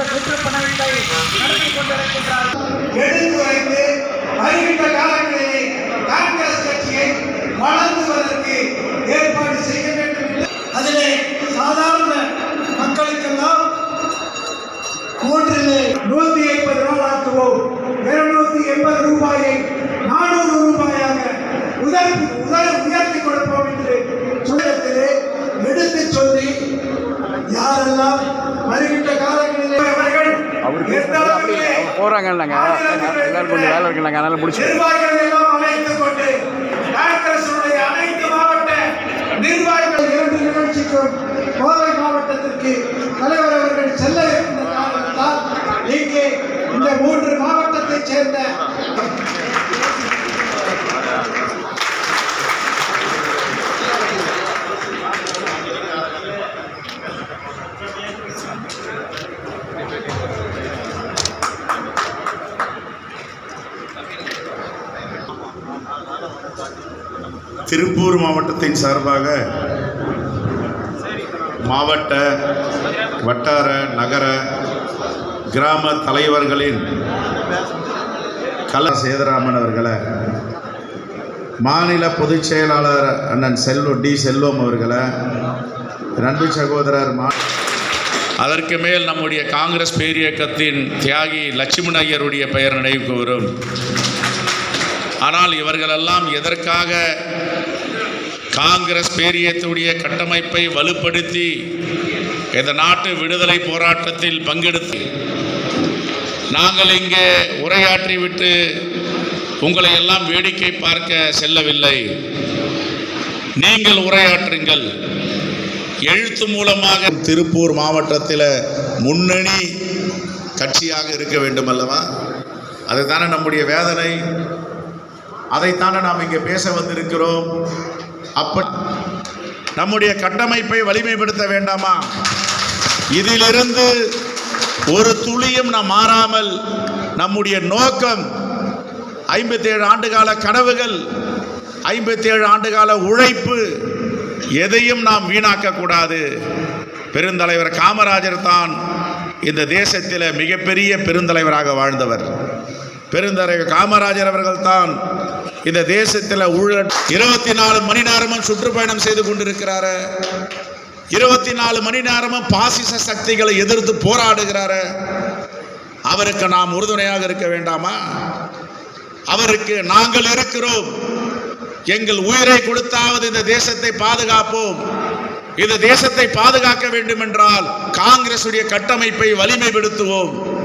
இந்த சுற்றுப்பணத்தை நடத்தி கொண்டிருக்கின்றார்கள். எடுத்துரைத்து வருகின்ற காலங்களிலே காங்கிரஸ் கட்சியை வளர்த்துவதற்கு ஏற்பாடு செய்ய வேண்டும் என்று அதிலே சாதாரண மக்களுக்கெல்லாம் மூன்றிலே நூத்தி ஐம்பது ரூபாய்க்குவோம் இருநூத்தி எண்பது ரூபாயை நானூறு ரூபாயாக உதவி உதவி உயர்த்தி கொடுப்போம் என்று சுயத்திலே எடுத்து சொல்லி யாரெல்லாம் வருகின்ற காலம் அவர்கள் எந்த அளவிலே போகிறாங்கல்லங்க எல்லாரும் கொஞ்சம் வேலை இருக்குல்லங்க. அதனால் முடிச்சு கோவை மாவட்டத்திற்கு தலைவர் அவர்கள் செல்ல இருக்கின்ற காரணத்தால் இங்கே இந்த மூன்று மாவட்டத்தைச் சேர்ந்த திருப்பூர் சார்பாக மாவட்ட வட்டார நகர கிராம தலைவர்களின் கல சேதராமன் அவர்களை மாநில பொதுச் செயலாளர் அண்ணன் செல்வம் டி செல்வம் அவர்களை நன்றி சகோதரர் மா அதற்கு மேல் நம்முடைய காங்கிரஸ் பேரியக்கத்தின் தியாகி லட்சுமண ஐயருடைய பெயர் நினைவுக்கு வரும் ஆனால் இவர்களெல்லாம் எதற்காக காங்கிரஸ் பேரியத்துடைய கட்டமைப்பை வலுப்படுத்தி இந்த நாட்டு விடுதலை போராட்டத்தில் பங்கெடுத்து நாங்கள் இங்கே உரையாற்றிவிட்டு உங்களை எல்லாம் வேடிக்கை பார்க்க செல்லவில்லை. நீங்கள் உரையாற்றுங்கள். எழுத்து மூலமாக திருப்பூர் மாவட்டத்தில் முன்னணி கட்சியாக இருக்க வேண்டும் அல்லவா அதுதானே நம்முடைய வேதனை. அதைத்தானே நாம் இங்கே பேச வந்திருக்கிறோம். அப்ப நம்முடைய கட்டமைப்பை வலிமைப்படுத்த வேண்டாமா? இதிலிருந்து ஒரு துளியும் நாம் மாறாமல் நம்முடைய நோக்கம் ஐம்பத்தேழு ஆண்டுகால கனவுகள் ஐம்பத்தேழு ஆண்டுகால உழைப்பு எதையும் நாம் வீணாக்கக்கூடாது. பெருந்தலைவர் காமராஜர் தான் இந்த தேசத்தில் மிகப்பெரிய பெருந்தலைவராக வாழ்ந்தவர். பெருந்தலைவர் காமராஜர் அவர்கள் தான் இந்த தேசத்தில் ஊழல் இருபத்தி நாலு மணி நேரமும் சுற்றுப்பயணம் செய்து கொண்டிருக்கிறாரு. இருபத்தி நாலு மணி நேரமும் பாசிச சக்திகளை எதிர்த்து போராடுகிறாரு. அவருக்கு நாம் உறுதுணையாக இருக்க வேண்டாமா? அவருக்கு நாங்கள் இருக்கிறோம். எங்கள் உயிரை கொடுத்தாவது இந்த தேசத்தை பாதுகாப்போம். இந்த தேசத்தை பாதுகாக்க வேண்டும் என்றால் காங்கிரசுடைய கட்டமைப்பை வலிமைப்படுத்துவோம்.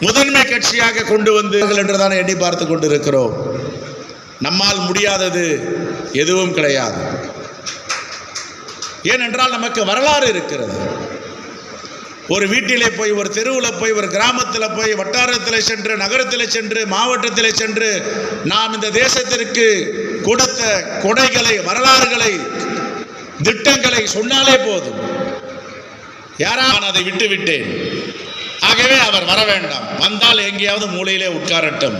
முதன்மை கட்சியாக கொண்டு வந்து என்றுதான் எண்ணி பார்த்து கொண்டிருக்கிறோம். நம்மால் முடியாதது எதுவும் கிடையாது. ஏனென்றால் நமக்கு வரலாறு இருக்கிறது. ஒரு வீட்டிலே போய் ஒரு தெருவில் போய் ஒரு கிராமத்தில் போய் வட்டாரத்தில் சென்று நகரத்தில் சென்று மாவட்டத்தில் சென்று நாம் இந்த தேசத்திற்கு கொடுத்த கொடைகளை வரலாறுகளை திட்டங்களை சொன்னாலே போதும். யாரா நான் அதை விட்டு விட்டேன் ஆகவே அவர் வர வேண்டாம். வந்தால் எங்கேயாவது மூலையிலே உட்காரட்டும்.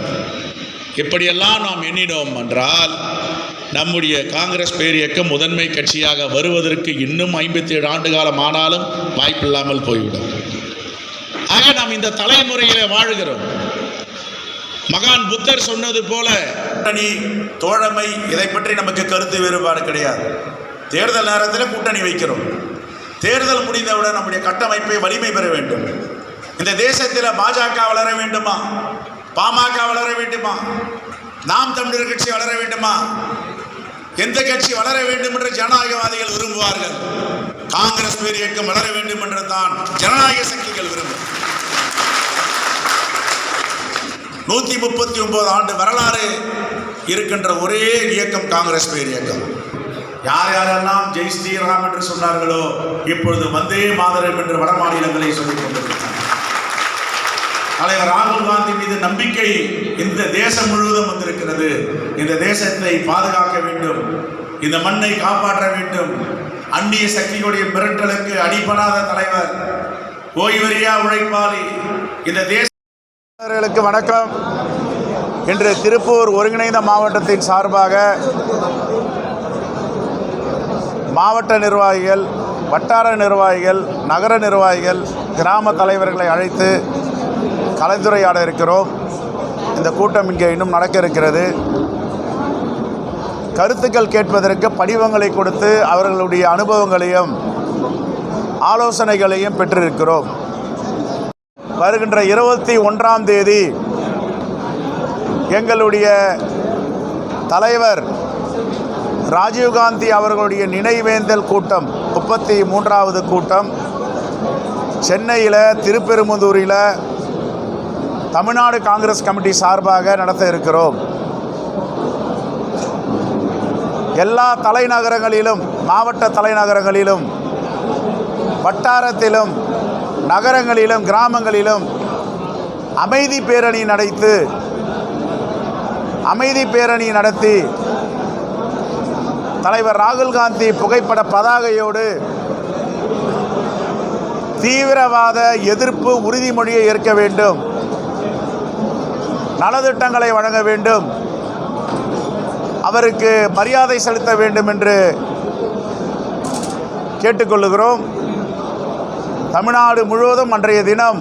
இப்படியெல்லாம் நாம் எண்ணினோம் என்றால் நம்முடைய காங்கிரஸ் பேரியக்கம் முதன்மை கட்சியாக வருவதற்கு இன்னும் ஐம்பத்தி ஏழு ஆண்டு காலம் ஆனாலும் வாய்ப்பில்லாமல் போய்விடும். ஆக நாம் இந்த தலைமுறையிலே வாழுகிறோம். மகான் புத்தர் சொன்னது போல கூட்டணி தோழமை இதை பற்றி நமக்கு கருத்து வேறுபாடு கிடையாது. தேர்தல் நேரத்தில் கூட்டணி வைக்கிறோம். தேர்தல் முடிந்தவுடன் நம்முடைய கட்டமைப்பை வலிமை பெற வேண்டும். இந்த தேசத்தில் பாஜக வளர வேண்டுமா? பாமக வளர வேண்டுமா? நாம் தமிழர் கட்சி வளர வேண்டுமா? எந்த கட்சி வளர வேண்டும் என்று ஜனநாயகவாதிகள் விரும்புவார்கள்? காங்கிரஸ் பேர் இயக்கம் வளர வேண்டும் என்று தான் ஜனநாயக சக்திகள் விரும்பும். நூத்தி முப்பத்தி ஒன்பது ஆண்டு வரலாறு இருக்கின்ற ஒரே இயக்கம் காங்கிரஸ் பேர் இயக்கம். யார் யாரெல்லாம் ஜெய் ஸ்ரீராம் என்று சொன்னார்களோ இப்பொழுது வந்தே மாதரம் என்று வட மாநிலங்களை சொல்லிக் கொண்டு தலைவர் ராகுல் காந்தி மீது நம்பிக்கை இந்த தேசம் முழுவதும் வந்திருக்கிறது. இந்த தேசத்தை பாதுகாக்க வேண்டும். இந்த மண்ணை காப்பாற்ற வேண்டும். அந்நிய சக்திகளுடைய மிரட்டலுக்கு அடிபடாத தலைவர். ஓய்வறியா உழைப்பாளி. இந்த தேச வணக்கம். இன்று திருப்பூர் ஒருங்கிணைந்த மாவட்டத்தின் சார்பாக மாவட்ட நிர்வாகிகள் வட்டார நிர்வாகிகள் நகர நிர்வாகிகள் கிராம தலைவர்களை அழைத்து கலந்துரையாட இருக்கிறோம் இந்த கூட்டம் இங்கே இன்னும் நடக்க இருக்கிறது கருத்துக்கள் கேட்பதற்கு படிவங்களை கொடுத்து அவர்களுடைய அனுபவங்களையும் ஆலோசனைகளையும் பெற்றிருக்கிறோம். வருகின்ற இருபத்தி ஒன்றாம் தேதி எங்களுடைய தலைவர் ராஜீவ்காந்தி அவர்களுடைய நினைவேந்தல் கூட்டம் முப்பத்தி மூன்றாவது கூட்டம் சென்னையில் திருப்பெரும்புதூரில் தமிழ்நாடு காங்கிரஸ் கமிட்டி சார்பாக நடத்த இருக்கிறோம். எல்லா தலைநகரங்களிலும் மாவட்ட தலைநகரங்களிலும் வட்டாரத்திலும் நகரங்களிலும் கிராமங்களிலும் அமைதி பேரணி நடத்து அமைதி பேரணி நடத்தி தலைவர் ராகுல் காந்தி புகைப்பட பதாகையோடு தீவிரவாத எதிர்ப்பு உறுதிமொழியை ஏற்க வேண்டும். நலத்திட்டங்களை வழங்க வேண்டும். அவருக்கு மரியாதை செலுத்த வேண்டும் என்று கேட்டுக்கொள்ளுகிறோம். தமிழ்நாடு முழுவதும் அன்றைய தினம்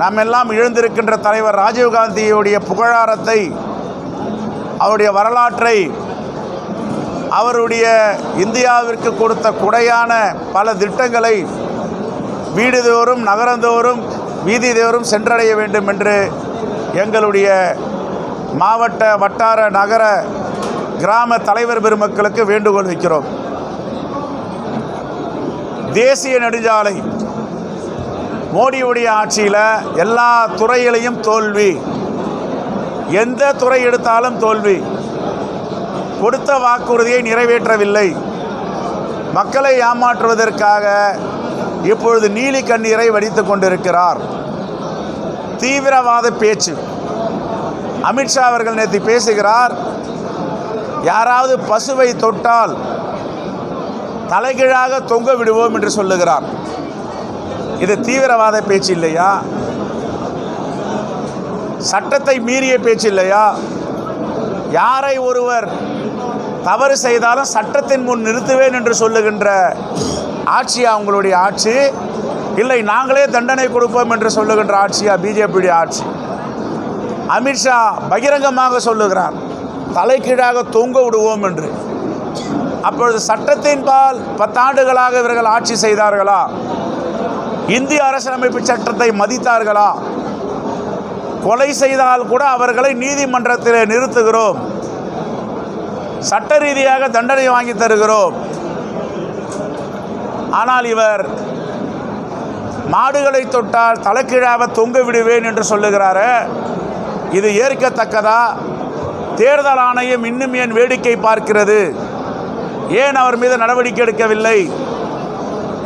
நாம் எல்லாம் இழந்திருக்கின்ற தலைவர் ராஜீவ்காந்தியுடைய புகழாரத்தை அவருடைய வரலாற்றை அவருடைய இந்தியாவிற்கு கொடுத்த குடையான பல திட்டங்களை வீடுதோறும் நகரந்தோறும் வீதிதோறும் சென்றடைய வேண்டும் என்று எங்களுடைய மாவட்ட வட்டார நகர கிராம தலைவர் பெருமக்களுக்கு வேண்டுகோள் வைக்கிறோம். தேசிய நெடுஞ்சாலை மோடியுடைய ஆட்சியில் எல்லா துறையிலையும் தோல்வி. எந்த துறை எடுத்தாலும் தோல்வி. கொடுத்த வாக்குறுதியை நிறைவேற்றவில்லை. மக்களை ஏமாற்றுவதற்காக இப்பொழுது நீலி கண்ணீரை வடித்து கொண்டிருக்கிறார். தீவிரவாத பேச்சு. அமித்ஷா அவர்கள் நேற்று பேசுகிறார் யாராவது பசுவை தொட்டால் தலைகீழாக தொங்க விடுவோம் என்று சொல்லுகிறார். இது தீவிரவாத பேச்சு இல்லையா? சட்டத்தை மீறிய பேச்சு இல்லையா? யாரை ஒருவர் தவறு செய்தாலும் சட்டத்தின் முன் நிறுத்துவேன் என்று சொல்லுகின்ற ஆட்சி அவங்களுடைய ஆட்சி? இல்லை நாங்களே தண்டனை கொடுப்போம் என்று சொல்லுகின்ற ஆட்சியா பிஜேபியுடைய ஆட்சி. அமித்ஷா பகிரங்கமாக சொல்லுகிறார் தலைக்கீழாக தொங்க விடுவோம் என்று. அப்பொழுது சட்டத்தின் பால் பத்தாண்டுகளாக இவர்கள் ஆட்சி செய்தார்களா? இந்திய அரசியலமைப்பு சட்டத்தை மதித்தார்களா? கொலை செய்தால் கூட அவர்களை நீதிமன்றத்தில் நிறுத்துகிறோம். சட்ட ரீதியாக தண்டனை வாங்கி தருகிறோம். ஆனால் இவர் மாடுகளை தொட்டால் தலைக்கீழாக தொங்க விடுவேன் என்று சொல்லுகிறார. இது ஏற்கத்தக்கதா? தேர்தல் ஆணையம் இன்னும் ஏன் வேடிக்கை பார்க்கிறது? ஏன் அவர் மீது நடவடிக்கை எடுக்கவில்லை?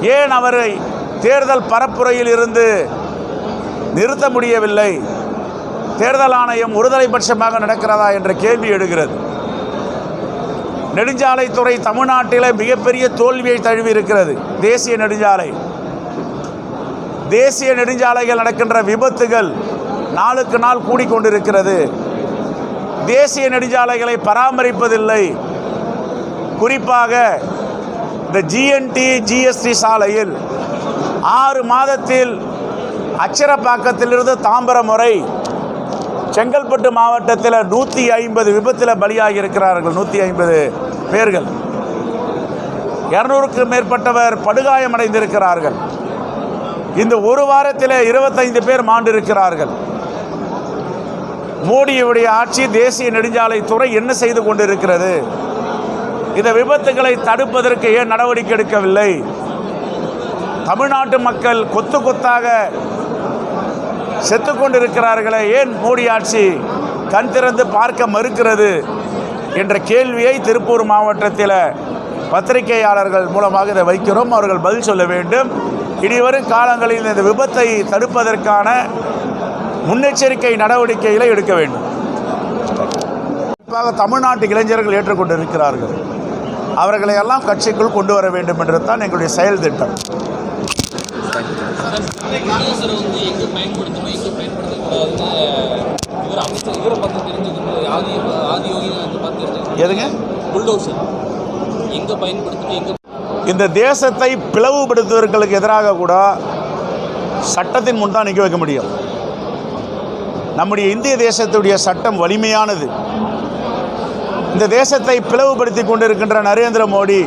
ஏன் அவரை தேர்தல் பரப்புரையில் இருந்து நிறுத்த முடியவில்லை? தேர்தல் ஆணையம் ஒருதலைபட்சமாக நடக்கிறதா என்ற கேள்வி எழுகிறது. நெடுஞ்சாலைத்துறை தமிழ்நாட்டில் மிகப்பெரிய தோல்வியை தழுவி இருக்கிறது. தேசிய நெடுஞ்சாலை. தேசிய நெடுஞ்சாலைகள் நடக்கின்ற விபத்துகள் நாளுக்கு நாள் கூடிக்கொண்டிருக்கிறது. தேசிய நெடுஞ்சாலைகளை பராமரிப்பதில்லை. குறிப்பாக இந்த ஜிஎன்டி ஜிஎஸ்டி சாலையில் ஆறு மாதத்தில் அச்சரப்பாக்கத்திலிருந்து தாம்பரம் வரை செங்கல்பட்டு மாவட்டத்தில் நூற்றி ஐம்பது விபத்தில் பலியாகி இருக்கிறார்கள் நூற்றி ஐம்பது பேர்கள். இரநூறுக்கும் மேற்பட்டவர் படுகாயமடைந்திருக்கிறார்கள். இந்த ஒரு வாரத்தில் இருபத்தைந்து பேர் மாண்டிருக்கிறார்கள். மோடியுடைய ஆட்சி தேசிய நெடுஞ்சாலைத்துறை என்ன செய்து கொண்டிருக்கிறது? இந்த விபத்துகளை தடுப்பதற்கு ஏன் நடவடிக்கை எடுக்கவில்லை? தமிழ்நாட்டு மக்கள் கொத்து கொத்தாக செத்து கொண்டிருக்கிறார்களே ஏன் மோடி ஆட்சி கண் திறந்து பார்க்க மறுக்கிறது? என்ற கேள்வியை திருப்பூர் மாவட்டத்தில் பத்திரிகையாளர்கள் மூலமாக இதை வைக்கிறோம். அவர்கள் பதில் சொல்ல வேண்டும். இனிவரும் காலங்களில் இந்த விபத்தை தடுப்பதற்கான முன்னெச்சரிக்கை நடவடிக்கைகளை எடுக்க வேண்டும். குறிப்பாக தமிழ்நாட்டு இளைஞர்கள் ஏற்றுக்கொண்டிருக்கிறார்கள். அவர்களை எல்லாம் கட்சிக்குள் கொண்டு வர வேண்டும் என்று தான் எங்களுடைய செயல் திட்டம். எதுங்க? புல்டோசர். எங்கே பயன்படுத்தணும் எங்கே இந்த தேசத்தை பிளவுபடுத்துவர்களுக்கு எதிராக கூட சட்டத்தின் முன் தான் நிற்க வைக்க முடியும். நம்முடைய இந்திய தேசத்துடைய சட்டம் வலிமையானது. இந்த தேசத்தை பிளவுபடுத்தி கொண்டிருக்கின்ற நரேந்திர மோடி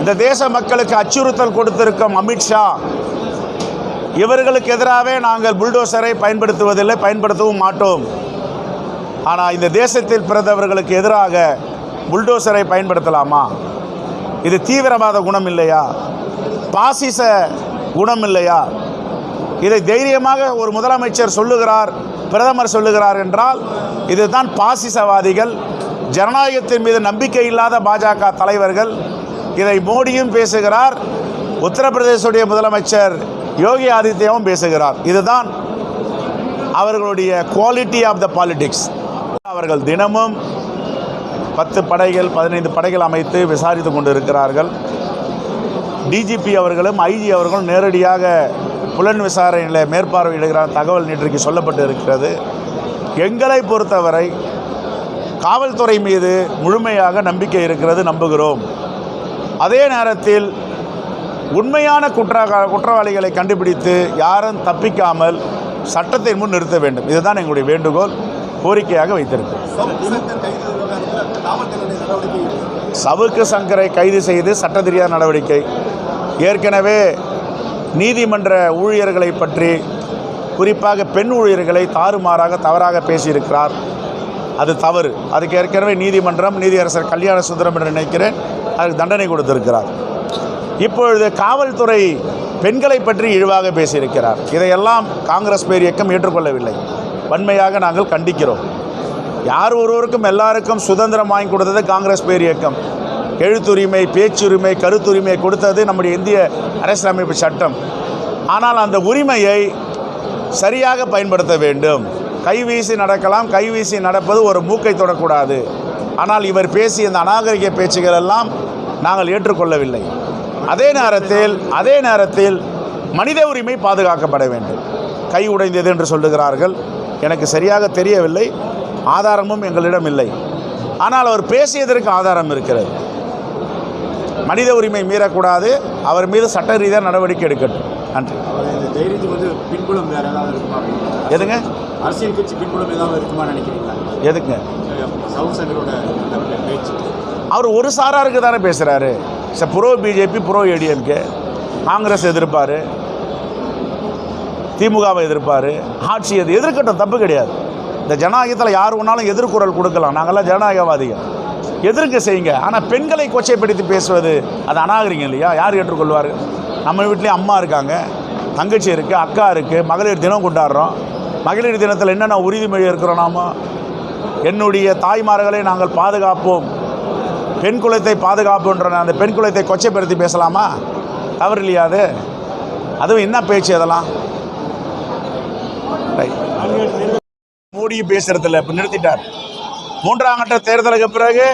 இந்த தேச மக்களுக்கு அச்சுறுத்தல் கொடுத்திருக்கும் அமித்ஷா இவர்களுக்கு எதிராகவே நாங்கள் புல்டோசரை பயன்படுத்துவதில்லை பயன்படுத்தவும் மாட்டோம். ஆனால் இந்த தேசத்தில் பிறந்தவர்களுக்கு எதிராக புல்டோசரை பயன்படுத்தலாமா? இது தீவிரவாத குணம் இல்லையா பாசிச குணம் இல்லையா இதை தைரியமாக ஒரு முதலமைச்சர் சொல்லுகிறார் பிரதமர் சொல்லுகிறார் என்றால் இதுதான் பாசிசவாதிகள் ஜனநாயகத்தின் மீது நம்பிக்கை இல்லாத பாஜக தலைவர்கள். இதை மோடியும் பேசுகிறார் உத்தரப்பிரதேசுடைய முதலமைச்சர் யோகி ஆதித்யாவும் பேசுகிறார். இதுதான் அவர்களுடைய குவாலிட்டி ஆஃப் த பாலிடிக்ஸ் அவர்கள் தினமும் பத்து படைகள் பதினைந்து படைகள் அமைத்து விசாரித்து கொண்டிருக்கிறார்கள். டிஜிபி அவர்களும் ஐஜி அவர்களும் நேரடியாக புலன் விசாரணையில் மேற்பார்வையிடுகிறார் தகவல் நேற்றைக்கு சொல்லப்பட்டு இருக்கிறது எங்களை பொறுத்தவரை காவல்துறை மீது முழுமையாக நம்பிக்கை இருக்கிறது நம்புகிறோம். அதே நேரத்தில் உண்மையான குற்ற குற்றவாளிகளை கண்டுபிடித்து யாரும் தப்பிக்காமல் சட்டத்தை முன் நிறுத்த வேண்டும். இதுதான் எங்களுடைய வேண்டுகோள் கோரிக்கையாக வைத்திருக்கிறோம். சவுக்கு சங்கரை கைது செய்து சட்டத்திரியாத நடவடிக்கை. ஏற்கனவே நீதிமன்ற ஊழியர்களை பற்றி குறிப்பாக பெண் ஊழியர்களை தாறுமாறாக தவறாக பேசியிருக்கிறார். அது தவறு. அதுக்கு ஏற்கனவே நீதிமன்றம் நீதியரசர் கல்யாண சுந்தரம் என்று நினைக்கிறேன் அதுக்கு தண்டனை கொடுத்திருக்கிறார். இப்பொழுது காவல்துறை பெண்களை பற்றி இழிவாக பேசியிருக்கிறார். இதையெல்லாம் காங்கிரஸ் பேர் இயக்கம் ஏற்றுக்கொள்ளவில்லை. வன்மையாக நாங்கள் கண்டிக்கிறோம். யார் ஒருவருக்கும் எல்லாருக்கும் சுதந்திரம் வாங்கி கொடுத்தது காங்கிரஸ் பேர் இயக்கம். எழுத்துரிமை பேச்சுரிமை கருத்துரிமை கொடுத்தது நம்முடைய இந்திய அரசியலமைப்பு சட்டம். ஆனால் அந்த உரிமையை சரியாக பயன்படுத்த வேண்டும். கைவீசி நடக்கலாம் கைவீசி நடப்பது ஒரு மூக்கை தொடக்கூடாது. ஆனால் இவர் பேசிய இந்த அநாகரிக பேச்சுகள் எல்லாம் நாங்கள் ஏற்றுக்கொள்ளவில்லை. அதே நேரத்தில் அதே நேரத்தில் மனித உரிமை பாதுகாக்கப்பட வேண்டும். கை உடைந்தது என்று சொல்லுகிறார்கள். எனக்கு சரியாக தெரியவில்லை. ஆதாரமும் எங்களிடம் இல்லை. ஆனால் அவர் பேசியதற்கு ஆதாரம் இருக்கிறது. மனித உரிமை மீறக்கூடாது. அவர் மீது சட்ட ரீதியாக நடவடிக்கை எடுக்கட்டும். நன்றி. பின்புலம் வேற ஏதாவது இருக்குமா எதுங்க? அரசியல் கட்சி பின்புலம் ஏதாவது இருக்குமா நினைக்கிறீங்களா? எதுங்க? அவர் ஒரு சாராருக்கு தானே பேசுகிறாரு sir bro BJP bro ADMK Congress எதிர்ப்பார். திமுகவை எதிர்ப்பார். ஆட்சி எது எதிர்க்கட்டும் தப்பு கிடையாது. இந்த ஜனநாயகத்தில் யார் வேணாலும் எதிர்குரல் கொடுக்கலாம். நாங்கள்லாம் ஜனநாயகவாதிகள். எதிர்க்க செய்யுங்க. ஆனால் பெண்களை கொச்சைப்படுத்தி பேசுவது அது அநாகரிங்க இல்லையா? யார் ஏற்றுக்கொள்வார்? நம்ம வீட்லேயும் அம்மா இருக்காங்க. தங்கச்சி இருக்குது அக்கா இருக்குது மகளிர் தினம் கொண்டாடுறோம். மகளிர் தினத்தில் என்னென்ன உறுதிமொழி இருக்கிறோம் நாம? என்னுடைய தாய்மார்களை நாங்கள் பாதுகாப்போம். பெண் குலத்தை பாதுகாப்புன்ற அந்த பெண் குலத்தை கொச்சைப்படுத்தி பேசலாமா? தவறு இல்லையா அது? அதுவும் என்ன பேச்சு அதெல்லாம்? மோடி பேசுறதில்ல இப்போ நிறுத்திட்டார். மூன்றாம் கட்ட தேர்தலுக்கு பிறகு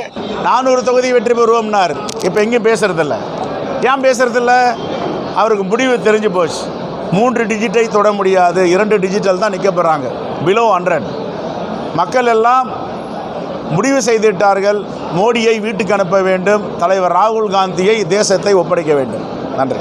நானூறு தொகுதி வெற்றி பெறுவோம்னார். இப்போ எங்கேயும் பேசுறதில்ல. ஏன் பேசுறதில்ல? அவருக்கு முடிவு தெரிஞ்சு போச்சு. மூன்று டிஜிட்டை தொட முடியாது. இரண்டு டிஜிட்டல் தான் நிற்க போகிறாங்க பிலோ ஹண்ட்ரட் மக்கள் எல்லாம் முடிவு செய்துவிட்டார்கள். மோடியை வீட்டுக்கு அனுப்ப வேண்டும். தலைவர் ராகுல் காந்தியை தேசத்தை ஒப்படைக்க வேண்டும். நன்றி.